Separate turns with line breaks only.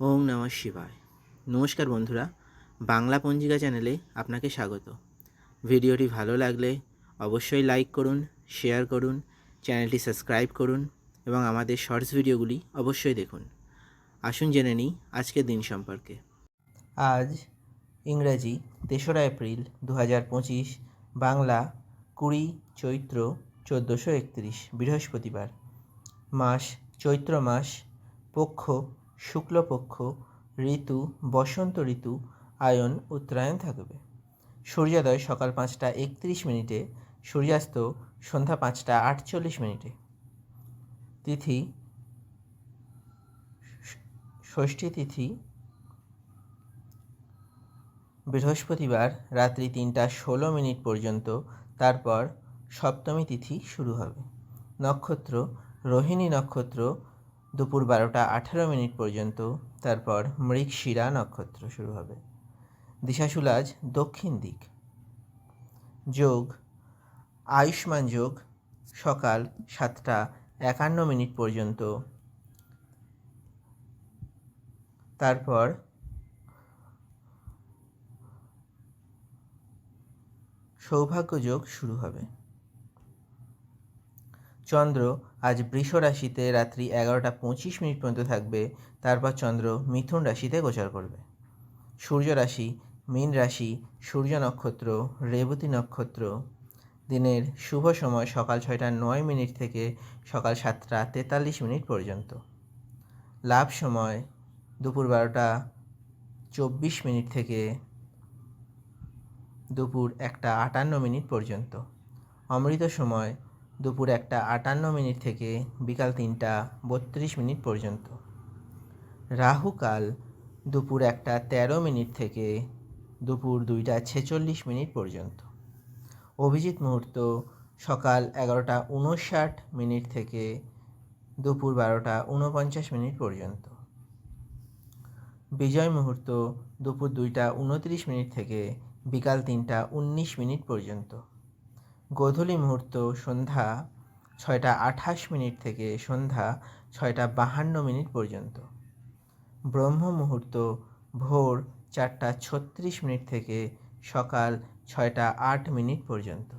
ওম নমঃ শিবায়। নমস্কার বন্ধুরা, বাংলা পঞ্জিকা চ্যানেলে আপনাকে স্বাগত। ভিডিওটি ভালো লাগলে অবশ্যই লাইক করুন, শেয়ার করুন, চ্যানেলটি সাবস্ক্রাইব করুন এবং আমাদের শর্টস ভিডিওগুলি অবশ্যই দেখুন। আসুন জেনে নিই আজকের দিন সম্পর্কে। আজ ইংরাজি তেসরা এপ্রিল দু পঁচিশ, বাংলা কুড়ি চৈত্র চোদ্দোশো একত্রিশ, বৃহস্পতিবার। মাস, চৈত্র মাস, পক্ষ শুক্লপক্ষ, ঋতু, বসন্ত ঋতু, আয়ন, উত্তরায়ণ থাকবে। সূর্যোদয় সকাল পাঁচটা একত্রিশ মিনিটে, সূর্যাস্ত সন্ধ্যা পাঁচটা আটচল্লিশ মিনিটে। তিথি, ষষ্ঠী তিথি, বৃহস্পতিবার রাত্রি তিনটা ষোলো মিনিট পর্যন্ত, তারপর সপ্তমী তিথি শুরু হবে। নক্ষত্র, রোহিণী নক্ষত্র দুপুর বারোটা আঠেরো মিনিট পর্যন্ত, তারপর মৃগশিরা নক্ষত্র শুরু হবে। দিশাশুলাজ দক্ষিণ দিক। যোগ, আয়ুষ্মান যোগ, সকাল সাতটা একান্ন মিনিট পর্যন্ত। তারপর সৌভাগ্য যোগ শুরু হবে। চন্দ্র আজ বৃষ রাশিতে রাত্রি এগারোটা পঁচিশ মিনিট পর্যন্ত থাকবে, তারপর চন্দ্র মিথুন রাশিতে গোচর করবে। সূর্য রাশি, মীন রাশি, সূর্য নক্ষত্র, রেবতী নক্ষত্র। দিনের শুভ সময় সকাল ছয়টা নয় মিনিট থেকে সকাল সাতটা তেতাল্লিশ মিনিট পর্যন্ত। লাভ সময় দুপুর বারোটা চব্বিশ মিনিট থেকে দুপুর একটা আটান্ন মিনিট পর্যন্ত। অমৃত সময় দুপুর একটা আটান্ন মিনিট থেকে বিকাল তিনটা বত্রিশ মিনিট পর্যন্ত। রাহুকাল দুপুর একটা তেরো মিনিট থেকে দুপুর দুইটা ছেচল্লিশ মিনিট পর্যন্ত। অভিজিৎ মুহূর্ত সকাল এগারোটা উনষাট মিনিট থেকে দুপুর বারোটা উনপঞ্চাশ মিনিট পর্যন্ত। বিজয় মুহূর্ত দুপুর দুইটা উনত্রিশ মিনিট থেকে বিকাল তিনটা উনিশ মিনিট পর্যন্ত। গোধূলি মুহূর্ত, সন্ধ্যা ছয়টা আঠাশ মিনিট থেকে সন্ধ্যা ছয়টা বাহান্ন মিনিট পর্যন্ত। ব্রহ্ম মুহূর্ত, ভোর চারটা ছত্রিশ মিনিট থেকে সকাল ছয়টা আট মিনিট পর্যন্ত।